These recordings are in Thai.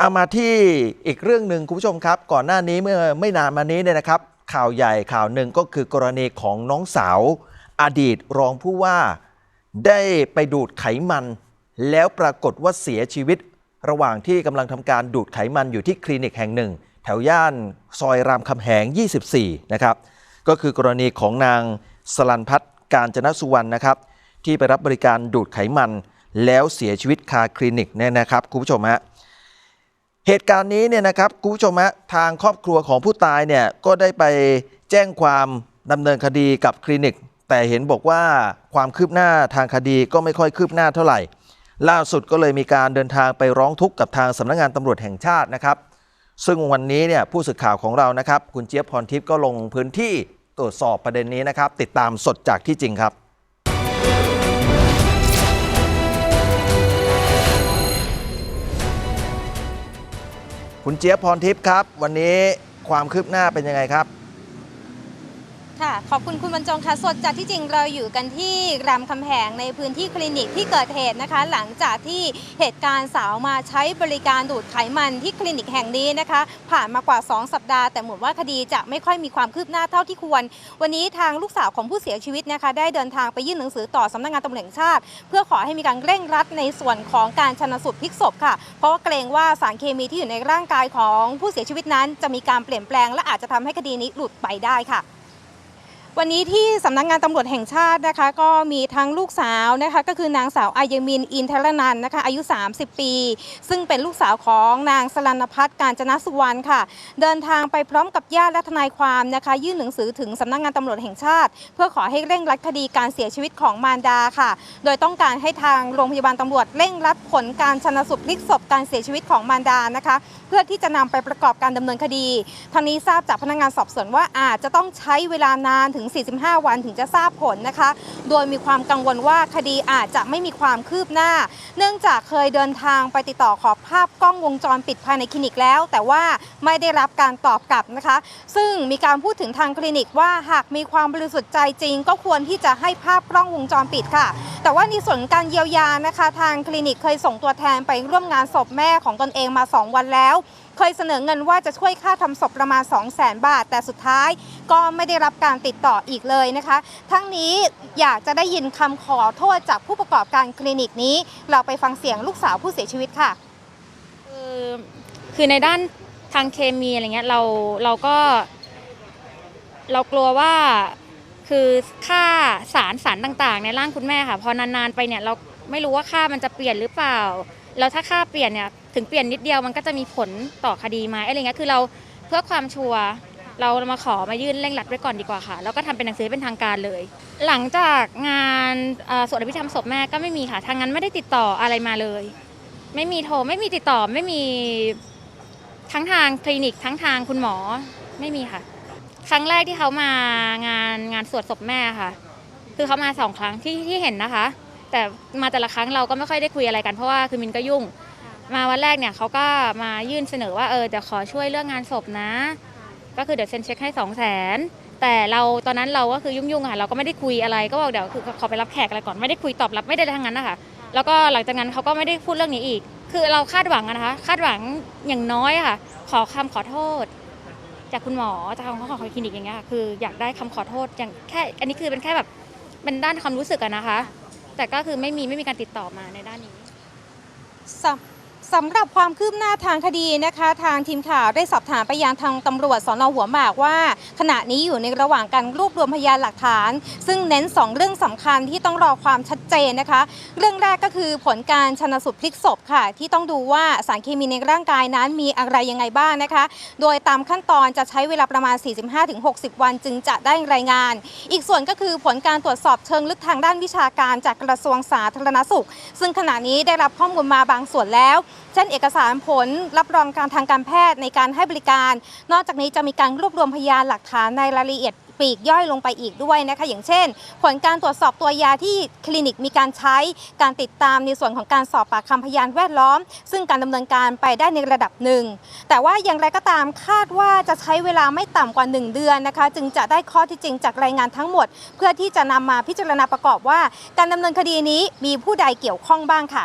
เอามาที่อีกเรื่องหนึ่งคุณผู้ชมครับ ก่อนหน้านี้เมื่อไม่นานมานี้เนี่ยนะครับ ข่าวใหญ่ข่าวหนึ่งก็คือกรณีของน้องสาว อดีตรองผู้ว่า ได้ไปดูดไขมัน แล้วปรากฏว่าเสียชีวิต ระหว่างที่กำลังทำการดูดไขมันอยู่ที่คลินิกแห่งหนึ่ง แถวย่านซอยรามคำแหง 24 นะครับ ก็คือกรณีของนางสลันพัฒน์การจนสุวรรณนะครับ ที่ไปรับบริการดูดไขมัน แล้วเสียชีวิตคาคลินิกเนี่ยนะครับคุณผู้ชมฮะ เหตุการณ์นี้เนี่ยนะครับคุณผู้ชมฮะทางครอบครัวของผู้ตายเนี่ยก็ได้ไปแจ้งความดำเนินคดีกับคลินิก แต่เห็นบอกว่าความคืบหน้าทางคดีก็ไม่ค่อยคืบหน้าเท่าไหร่ ล่าสุดก็เลยมีการเดินทางไปร้องทุกข์กับทางสำนักงานตำรวจแห่งชาตินะครับ ซึ่งวันนี้เนี่ยผู้สื่อข่าวของเรานะครับ คุณเจี๊ยบพรทิพย์ก็ลงพื้นที่ตรวจสอบประเด็นนี้นะครับ ติดตามสดจากที่จริงครับ คุณเจี๊ยบพรทิพย์ครับ วันนี้ความคืบหน้าเป็นยังไงครับ ค่ะ ขอบคุณคุณบรรจงค่ะ สดจากที่จริงเราอยู่กันที่รามคำแหงในพื้นที่คลินิกที่เกิดเหตุนะคะ หลังจากที่เหตุการณ์สาวมาใช้บริการดูดไขมันที่คลินิกแห่งนี้นะคะ ผ่านมากว่า 2 สัปดาห์ แต่เหมือนว่าคดีจะไม่ค่อยมีความคืบหน้าเท่าที่ควร วันนี้ทางลูกสาวของผู้เสียชีวิตนะคะ ได้เดินทางไปยื่นหนังสือต่อสำนักงานตำรวจแห่งชาติ เพื่อขอให้มีการเร่งรัดในส่วนของการชนสูตรพลิกศพค่ะ เพราะว่าเกรงว่าสารเคมีที่อยู่ในร่างกายของผู้เสียชีวิตนั้น จะมีการเปลี่ยนแปลง และอาจจะทำให้คดีนี้หลุดไปได้ค่ะ วันนี้ที่สำนักงานตำรวจแห่งชาตินะคะ ก็มีทั้งลูกสาวนะคะก็คือนางสาวอายมินอินทรนันนะคะอายุ 30 ปี ซึ่งเป็นลูกสาวของนางสลันพัฒน์การจนสุวรรณค่ะ เดินทางไปพร้อมกับญาติและทนายความนะคะ ยื่นหนังสือถึงสำนักงานตำรวจแห่งชาติ เพื่อขอให้เร่งรัดคดีการเสียชีวิตของมารดาค่ะ โดยต้องการให้ทางโรงพยาบาลตำรวจเร่งรัดผลการชนสูตรพลิกศพการเสียชีวิตของมารดานะคะ เพื่อที่จะนำไปประกอบการดำเนินคดีทางนี้ทราบจากพนักงานสอบสวนว่าอาจจะต้องใช้เวลานานถึง45 วันถึงจะทราบผลนะคะ โดยมีความกังวลว่าคดีอาจจะไม่มีความคืบหน้า เนื่องจากเคยเดินทางไปติดต่อขอภาพกล้องวงจรปิดภายในคลินิกแล้ว แต่ว่าไม่ได้รับการตอบกลับนะคะ ซึ่งมีการพูดถึงทางคลินิกว่าหากมีความบริสุทธิ์ใจจริง ก็ควรที่จะให้ภาพกล้องวงจรปิดค่ะ แต่ว่าในส่วนการเยียวยานะคะ ทางคลินิกเคยส่งตัวแทนไปร่วมงานศพแม่ของตนเองมา 2 วันแล้ว เคยเสนอเงินว่าจะช่วยค่าทำศพประมาณ 2 0 0 0 0 0บาท แต่สุดท้ายก็ไม่ได้รับการติดต่ออีกเลยนะคะ ทั้งนี้อยากจะได้ยินคำขอโทษจากผู้ประกอบการคลินิกนี้ เราไปฟังเสียงลูกสาวผู้เสียชีวิตค่ะคือคือในด้านทางเคมีอะไรเงี้ยเราเราก็ เรากลัวว่าคือค่าสารสารต่างๆ ในร่างคุณแม่ค่ะ พอนานๆไปเนี่ยเราไม่รู้ว่าค่ามันจะเปลี่ยนหรือเปล่า แล้วถ้าค่าเปลี่ยนเนี่ยถึงเปลี่ยนนิดเดียวมันก็จะมีผลต่อคดีไหมอะไรเงี้ยคือเราเพื่อความชัวร์เรามาขอมายื่นเร่งรัดไว้ก่อนดีกว่าค่ะ แล้วก็ทำเป็นหนังสือเป็นทางการเลย หลังจากงานสวดอภิธรรมศพแม่ก็ไม่มีค่ะทางนั้นไม่ได้ติดต่ออะไรมาเลย ไม่มีโทรไม่มีติดต่อไม่มีทั้งทางคลินิกทั้งทางคุณหมอไม่มีค่ะ ครั้งแรกที่เขามางานงานสวดศพแม่ค่ะ คือเขามาสองครั้งที่ที่เห็นนะคะ แต่มาแต่ละครั้งเราก็ไม่ค่อยได้คุยอะไรกันเพราะว่าคือมินก็ยุ่ง มาวันแรกเนี่ยเขาก็มายื่นเสนอว่าเออเดี๋ยวขอช่วยเรื่องงานศพนะ ก็คือเดี๋ยวเซ็นเช็คให้สองแสนแต่เราตอนนั้นเราก็คือยุ่งๆค่ะเราก็ไม่ได้คุยอะไรก็บอกเดี๋ยวคือขอไปรับแขกอะไรก่อนไม่ได้คุยตอบรับไม่ได้ทั้งนั้นนะคะแล้วก็หลังจากนั้นเขาก็ไม่ได้พูดเรื่องนี้อีก คือเราคาดหวังอะนะคะ คาดหวังอย่างน้อยอะค่ะ ขอคำขอโทษ จากคุณหมอจากทางของคลินิกอย่างเงี้ยค่ะคืออยากได้คำขอโทษอย่างแค่อันนี้คือเป็นแค่แบบเป็นด้านความรู้สึกอะนะคะ แต่ก็คือไม่มีไม่มีการติดต่อมาในด้านนี้สำ สำหรับความคืบหน้าทางคดีนะคะ ทางทีมข่าวได้สอบถามไปยังทางตำรวจสอนอหัวหมากว่า ขณะนี้อยู่ในระหว่างการรวบรวมพยานหลักฐาน ซึ่งเน้น 2 เรื่องสำคัญที่ต้องรอความชัดเจนนะคะ เรื่องแรกก็คือผลการชนสูตรพลิกศพค่ะ ที่ต้องดูว่าสารเคมีในร่างกายนั้นมีอะไรยังไงบ้างนะคะ โดยตามขั้นตอนจะใช้เวลาประมาณ 45-60 วันจึงจะได้รายงาน อีกส่วนก็คือผลการตรวจสอบเชิงลึกทางด้านวิชาการจากกระทรวงสาธารณสุข ซึ่งขณะนี้ได้รับข้อมูลมาบางส่วนแล้ว เช่นเอกสารผลรับรองการทางการแพทย์ในการให้บริการ นอกจากนี้จะมีการรวบรวมพยานหลักฐานในรายละเอียดปลีกย่อยลงไปอีกด้วยนะคะ อย่างเช่น ผลการตรวจสอบตัวยาที่คลินิกมีการใช้การติดตามในส่วนของการสอบปากคำพยานแวดล้อม ซึ่งการดำเนินการไปได้ในระดับหนึ่ง แต่ว่าอย่างไรก็ตามคาดว่าจะใช้เวลาไม่ต่ำกว่า 1 เดือนนะคะ จึงจะได้ข้อที่จริงจากรายงานทั้งหมด เพื่อที่จะนำมาพิจารณาประกอบว่า การดำเนินคดีนี้มีผู้ใดเกี่ยวข้องบ้างค่ะ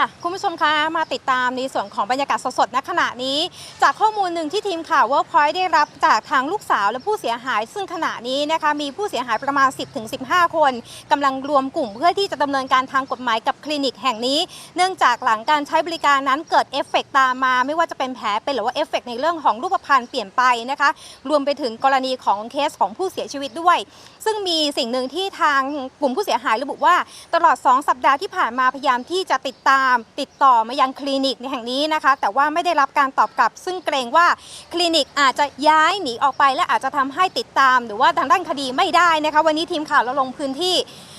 ค่ะ คุณผู้ชมคะมาติดตามในส่วนของบรรยากาศสดๆณขณะนี้ จากข้อมูลหนึ่งที่ทีมข่าว Workpoint ได้รับจากทางลูกสาวและผู้เสียหาย ซึ่งขณะนี้นะคะมีผู้เสียหายประมาณ 10-15 คนกำลังรวมกลุ่มเพื่อที่จะดำเนินการทางกฎหมายกับคลินิกแห่งนี้ เนื่องจากหลังการใช้บริการนั้นเกิดเอฟเฟกต์ตามมา ไม่ว่าจะเป็นแผลเป็นหรือว่าเอฟเฟกต์ในเรื่องของรูปพรรณเปลี่ยนไปนะคะรวมไปถึงกรณีของเคสของผู้เสียชีวิตด้วย ซึ่งมีสิ่งหนึ่งที่ทางกลุ่มผู้เสียหายระบุว่า ตลอด 2 สัปดาห์ที่ผ่านมาพยายามที่จะติดตามติดต่อมายังคลินิกในแห่งนี้นะคะ แต่ว่าไม่ได้รับการตอบกลับ ซึ่งเกรงว่าคลินิกอาจจะย้ายหนีออกไป และอาจจะทำให้ติดตาม หรือว่าทางด้านคดีไม่ได้นะคะ วันนี้ทีมข่าวเราลงพื้นที่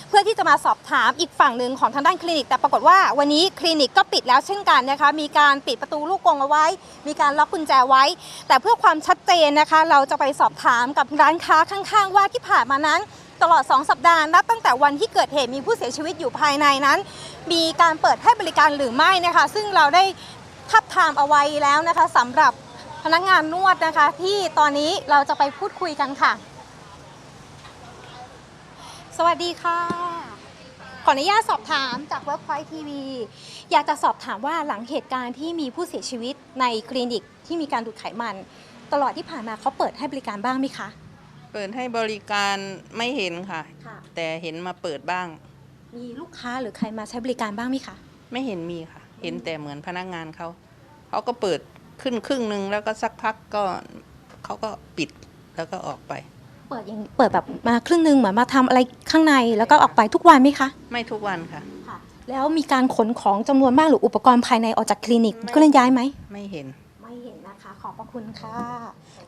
เพื่อที่จะมาสอบถามอีกฝั่งหนึ่งของทางด้านคลินิก แต่ปรากฏว่าวันนี้คลินิกก็ปิดแล้วเช่นกันนะคะ มีการปิดประตูลูกกรงเอาไว้ มีการล็อกกุญแจไว้ แต่เพื่อความชัดเจนนะคะ เราจะไปสอบถามกับร้านค้าข้างๆ ว่าที่ผ่านมานั้น ตลอด 2 สัปดาห์นับตั้งแต่วันที่เกิดเหตุมีผู้เสียชีวิตอยู่ภายในนั้น มีการเปิดให้บริการหรือไม่นะคะ ซึ่งเราได้ทับทามเอาไว้แล้วนะคะสำหรับพนักงานนวดนะคะ ที่ตอนนี้เราจะไปพูดคุยกันค่ะ สวัสดีค่ะ ขออนุญาตสอบถามจาก Workpoint TV อยากจะสอบถามว่าหลังเหตุการณ์ที่มีผู้เสียชีวิตในคลินิกที่มีการดูดไขมัน ตลอดที่ผ่านมาเขาเปิดให้บริการบ้างไหมคะ เปิดให้บริการไม่เห็นค่ะ ค่ะ แต่เห็นมาเปิดบ้าง มีลูกค้าหรือใครมาใช้บริการบ้างไหมคะไม่เห็นมีค่ะ เห็นแต่เหมือนพนักงานเขาเขาก็เปิดขึ้นครึ่งหนึ่งแล้วก็สักพักก็เขาก็ปิดแล้วก็ออกไป เปิดอย่างเปิดแบบมาครึ่งหนึ่งเหมือนมาทำอะไรข้างในแล้วก็ออกไปทุกวันไหมคะไม่ทุกวันค่ะ ค่ะ แล้วมีการขนของจำนวนมากหรืออุปกรณ์ภายในออกจากคลินิกก็เลยย้ายไหม ไม่เห็น ไม่เห็นนะคะ ขอบพระคุณค่ะ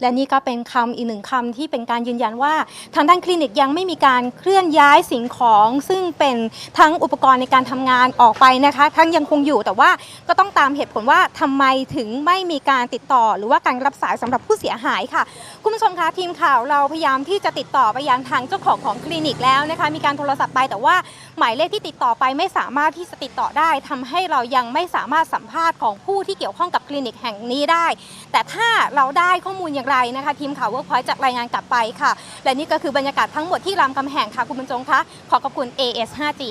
และนี่ก็เป็นคำอีกหนึ่งคำที่เป็นการยืนยันว่า ทางด้านคลินิกยังไม่มีการเคลื่อนย้ายสิ่งของ ซึ่งเป็นทั้งอุปกรณ์ในการทำงานออกไปนะคะทั้งยังคงอยู่แต่ว่าก็ต้องตามเหตุผลว่าทำไมถึงไม่มีการติดต่อ หรือว่าการรับสายสำหรับผู้เสียหายค่ะ คุณผู้ชมคะทีมข่าวเราพยายามที่จะติดต่อไปยังทางเจ้าของของคลินิกแล้วนะคะ มีการโทรศัพท์ไปแต่ว่าหมายเลขที่ติดต่อไปไม่สามารถที่จะติดต่อได้ทำให้เรายังไม่สามารถสัมภาษณ์ของผู้ที่เกี่ยวข้องกับคลินิกแห่งนี้ได้ แต่ถ้าเราได้ข้อมูลอย่างไรนะคะทีมข่าวเวิร์กพอยต์จะรายงานกลับไปค่ะ และนี่ก็คือบรรยากาศทั้งหมดที่รามคำแหงค่ะ คุณบรรจงคะขอขอบคุณ AS 5G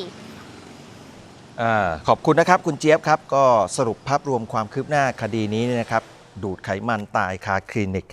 อ่าขอบคุณนะครับ คุณเจี๊ยบครับ ก็สรุปภาพรวมความคืบหน้าคดีนี้เนี่ยนะครับ ดูดไขมันตายคาคลินิก